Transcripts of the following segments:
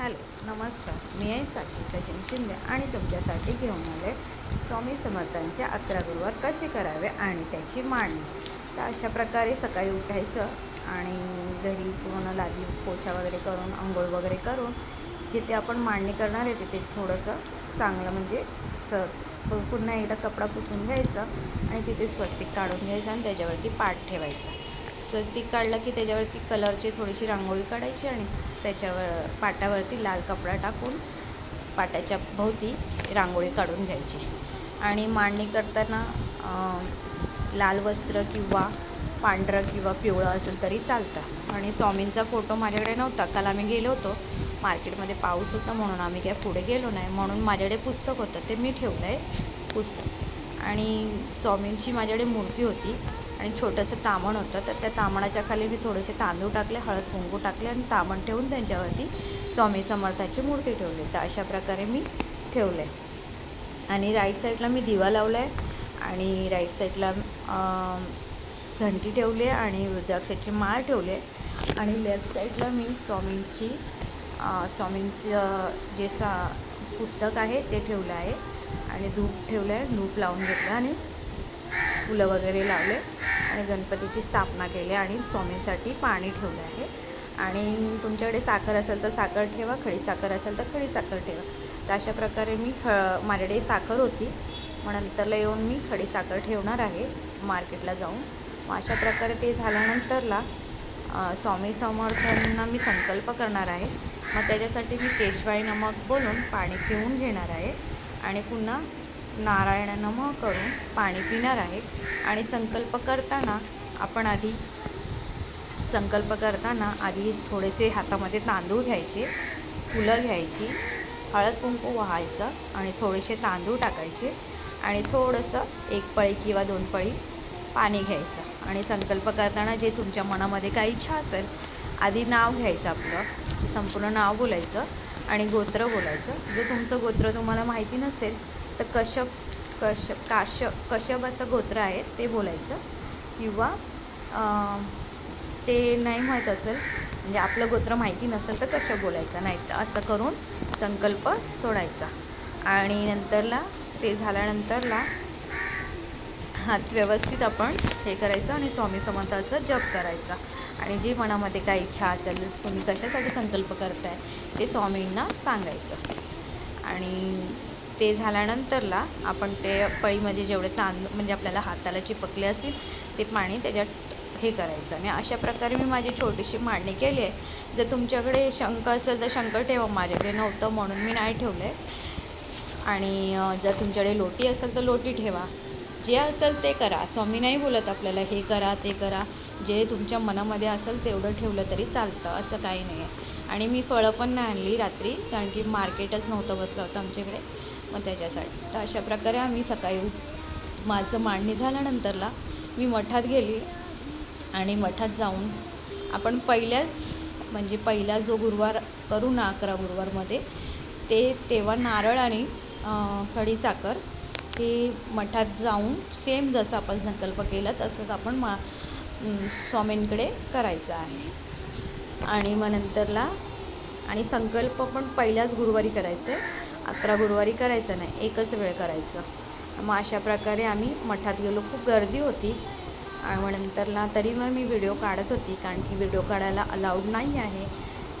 Hello नमस्कार. मी आहे साक्षी सचिन शिंदे आणि तुमच्यासाठी घेऊन आले स्वामी समर्थांच्या अकरा गुरुवार कसे करावे आणि त्याची मांडणी. तर अशा प्रकारे सकाळी उठायचं आणि घरी पूर्ण लादी पोछा वगैरे करून आंघोळ वगैरे करून जिथे आपण मांडणी करणार आहे तिथे थोडंसं चांगलं म्हणजे स पुन्हा एकदा कपडा पुसून घ्यायचा आणि तिथे स्वस्तिक काढून घ्यायचं आणि त्याच्यावरती पाठ ठेवायचा. स्वस्तिक काढलं की त्याच्यावरती कलरची थोडीशी रांगोळी काढायची आणि त्याच्यावर पाटावरती लाल कपडा टाकून पाटाच्या भोवती रांगोळी काढून घ्यायची. आणि मांडणी करताना लाल वस्त्र किंवा पांढरं किंवा पिवळं असेल तरी चालतं. आणि स्वामींचा फोटो माझ्याकडे नव्हता. काल आम्ही गेलो होतो. मार्केटमध्ये पाऊस होता म्हणून आम्ही काय पुढे गेलो नाही. म्हणून माझ्याकडे पुस्तक होतं. ते मी ठेवलं आहे पुस्तक. आणि स्वामींची माझ्याकडे मूर्ती होती. आणि छोटंसं तामण होतं. तर त्या तामणाच्या खाली मी थोडेसे तांदूळ टाकले हळद कुंकू टाकले आणि तामण ठेवून त्यांच्यावरती स्वामी समर्थाची मूर्ती ठेवली. तर अशा प्रकारे मी ठेवलं आहे आणि राईट साईडला मी दिवा लावला आहे आणि राईट साईडला घंटी ठेवली आहे आणि रुद्राक्षाची माळ ठेवली आहे. आणि लेफ्ट साईडला मी स्वामींची स्वामींचं जे सा पुस्तक आहे ते ठेवलं आहे. आणि धूप ठेवलं आहे धूप लावून घेतलं आणि फुलं वगैरे लावले आणि गणपतीची स्थापना केली आणि स्वामींसाठी पाणी ठेवलं आहे. आणि तुमच्याकडे साखर असेल तर साखर ठेवा खडी साखर असेल तर खडी साखर ठेवा. तर अशा प्रकारे मी ख माझ्याकडे साखर होती. मग नंतरला येऊन मी खडी साखर ठेवणार आहे मार्केटला जाऊन. मग अशा प्रकारे ते झाल्यानंतरला स्वामी समर्थांना मी संकल्प करणार आहे. मग त्याच्यासाठी मी केशवाई नमक बोलून पाणी पिऊन घेणार आहे. आणि पुन्हा नारायण नमः करून पाणी पिणार आहे आणि संकल्प करताना आपण आधी संकल्प करताना आधी थोडेसे हातामध्ये तांदूळ घ्यायचे फुलं घ्यायची हळद कुंकू व्हायचं आणि थोडेसे तांदूळ टाकायचे आणि थोडंसं एक पळी किंवा दोन पळी पाणी घ्यायचं. आणि संकल्प करताना जे तुमच्या मनामध्ये काही इच्छा असेल आधी नाव घ्यायचं आपलं संपूर्ण नाव बोलायचं आणि गोत्र बोलायचं. जर तुमचं गोत्र तुम्हाला माहिती नसेल तर कश्यप कश काश कश्यप असं गोत्र आहे ते बोलायचं. किंवा ते नाही माहीत असेल म्हणजे आपलं गोत्र माहिती नसेल तर कसं बोलायचं नाही तर असं करून संकल्प सोडायचा. आणि नंतरला ते झाल्यानंतरला हात व्यवस्थित आपण हे करायचं आणि स्वामी समर्थाचा जप करायचा. आणि जी मनामध्ये काही इच्छा असेल तुम्ही कशासाठी संकल्प करताय ते स्वामींना सांगायचं. आणि ते झाल्यानंतरला आपण ते पळीमध्ये जेवढे तांदूळ म्हणजे आपल्याला हाताला चिपकले असतील ते पाणी त्याच्यात हे करायचं. आणि अशा प्रकारे मी माझी छोटीशी मांडणी केली आहे. जर तुमच्याकडे शंख असेल तर शंख ठेवा माझ्याकडे नव्हतं म्हणून मी नाही ठेवलं. आहे आणि जर तुमच्याकडे लोटी असेल तर लोटी ठेवा. जे असेल ते करा. स्वामी नाही बोलत आपल्याला हे करा ते करा. जे तुमच्या मनामध्ये असेल तेवढं ठेवलं तरी चालतं असं काही नाही आहे. आणि मी फळं पण नाही आणली रात्री कारण की मार्केटच नव्हतं बसलं होतं आमच्याकडे. मग त्याच्यासाठी. तर अशा प्रकारे आम्ही सकाळी उठ माझं मांडणी झाल्यानंतरला मी मठात गेली आणि मठात जाऊन आपण पहिल्याच म्हणजे पहिला जो गुरुवार करू ना अकरा गुरुवारमध्ये ते तेव्हा नारळ आणि खडीसाखर हे मठात जाऊन सेम जसं आपण संकल्प केला तसंच आपण मा स्वामींकडे करायचं आहे. आणि मग नंतरला आणि संकल्प पण पहिल्याच गुरुवारी करायचं. आहे अकरा गुरुवारी करायचं नाही एकच वेळ करायचं. मग अशा प्रकारे आम्ही मठात गेलो. खूप गर्दी होती. आणि मग नंतरला तरी मग मी व्हिडिओ काढत होती कारण की व्हिडिओ काढायला अलाउड नाही आहे.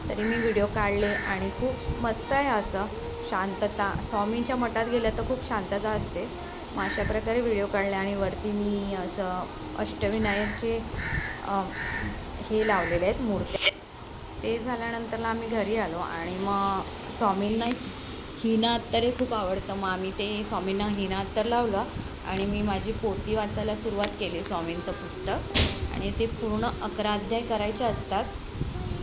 तरी मी व्हिडिओ काढले आणि खूप मस्त आहे असं. शांतता स्वामींच्या मठात गेलं तर खूप शांतता असते. मग अशा प्रकारे व्हिडिओ काढले आणि वरती मी असं अष्टविनायकचे हे लावलेले आहेत मूर्त्या ते झाल्यानंतरला आम्ही घरी आलो आणि मग स्वामींना हिना अत्तरे खूप आवडतं. मग आम्ही ते स्वामींना हिना अत्तर लावलं आणि मी माझी पोती वाचायला सुरुवात केली स्वामींचं पुस्तक. आणि ते पूर्ण अकरा अध्याय करायचे असतात.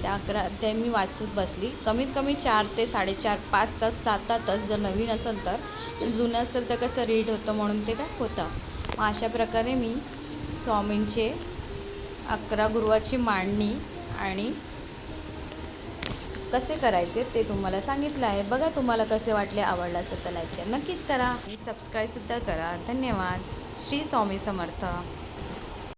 त्या अकरा अध्याय मी वाचत बसली. कमीत कमी चार ते साडेचार पाच तास सात तास जर नवीन असेल तर. जुनं असेल तर कसं रीड होतं म्हणून ते काय होतं मग अशा प्रकारे मी स्वामींचे अकरा गुरुवाची मांडणी आणि कसे करायचे ते तुम्हाला सांगितलं आहे. बघा तुम्हाला कसे वाटले आवडलं असेल तर लाईक शेअर नक्कीच करा. आणि सबस्क्राईबसुद्धा करा. धन्यवाद. श्री स्वामी समर्थ.